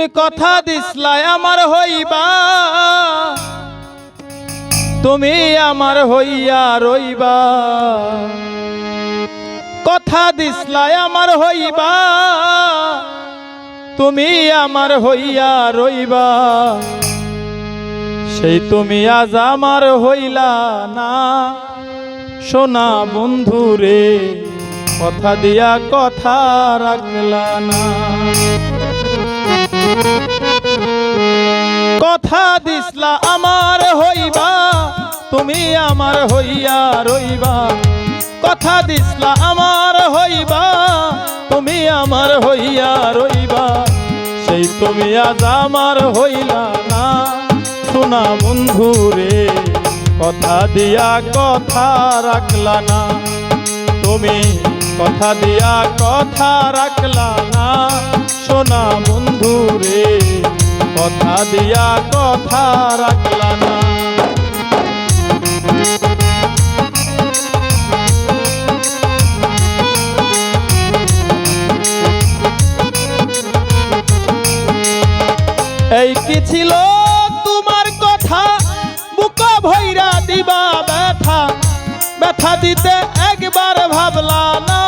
তুমি কথা দিসলাই আমার হইবা। তুমি আমার হইয়া রইবা। কথা দিসলাই আমার হইবা। তুমি আমার হইয়া রইবা। সেই তুমি আজ আমার হইলা না। সোনা বন্ধু রে, কথা দিয়া কথা রাখলা না। তুমি আমার হইয়া রইবা। কথা দিসলা আমার হইবা, তুমি আমার হইয়া রইবা। সেই তুমি আজ আমার হইলা না। শোনা বন্ধু রে, কথা দিয়া কথা রাখলা না। তুমি কথা দিয়া কথা রাখলা না। সোনা বন্ধু রে, কথা দিয়া কথা রাখলা না। ছিল তোমার কথা বুক ভৈরা দিবা ব্যথা। ব্যথা দিতে একবার ভাবলা না।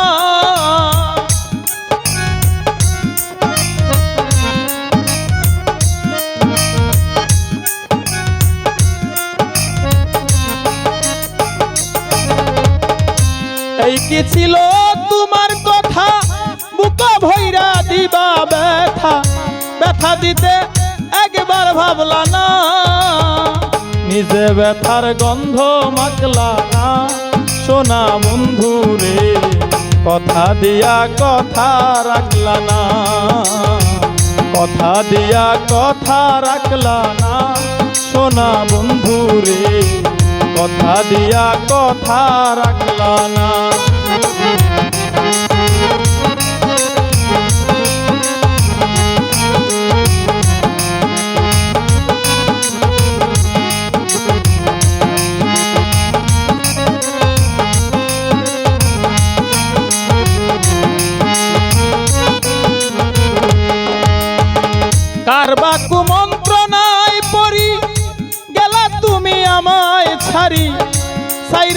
এই ছিল তোমার কথা? বুক ভৈরা দিবা ব্যথা। ব্যথা দিতে একবার ভাবলা না, নিজে ব্যথার গন্ধ মাখলা না। সোনা বন্ধু রে, কথা দিয়া কথা রাখলা না। কথা দিয়া কথা রাখলা না, সোনা বন্ধু রে, কথা দিয়া কথা রাখলা না।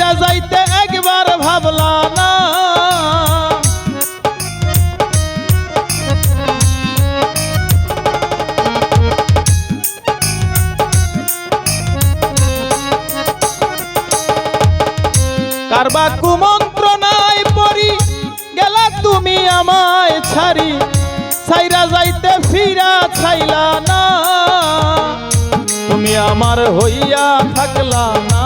সাইরা যাইতে একবার ভাবলা না। কারবা কুমন্ত্রণায় পড়ি, গেলা তুমি আমায় ছাড়ি সাইরা যাইতে ফিরা ছাইলা না। তুমি আমার হইয়া থাকলা না।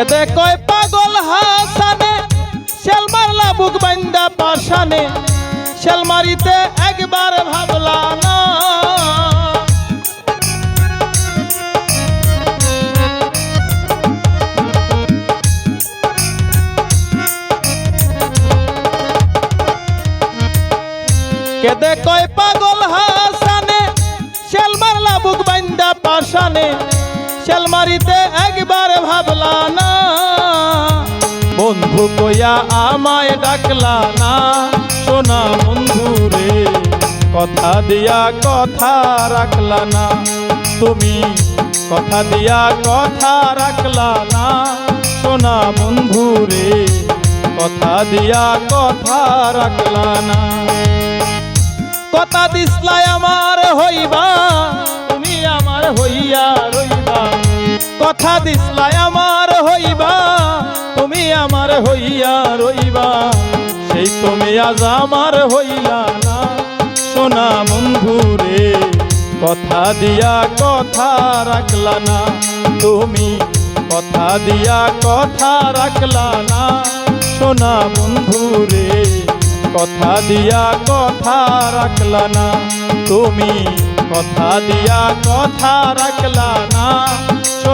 এতে কয় পাগল হাসানে, শেল মারলা বুক বান্দা পাশানে। শেল মারিতে একবার ভাবলা না। কেদে কয় পাগল হাসানে, শেল মারলা বুক বান্দা পাশানে। শেল মারিতে একবার ভাবলা না। বন্ধু কইয়া আমায় ডাকলা না। সোনা বন্ধু রে, কথা দিয়া কথা রাখলা না। তুমি কথা দিয়া কথা রাখলা না। সোনা বন্ধু রে, কথা দিয়া কথা রাখলা না। কথা দিসলাই আমার হইবা, তুমি আমার হইয়া রইবা। কথা দিসলাই আমার হইবা, তুমি আমার হইয়া রইবা। সেই তুমি আজ আমার হইলা না। সোনা বন্ধু রে, কথা দিয়া কথা রাখলা না। তুমি কথা দিয়া কথা রাখলা না। সোনা বন্ধু রে, কথা দিয়া কথা রাখলা না। তুমি কথা দিয়া কথা রাখলা না।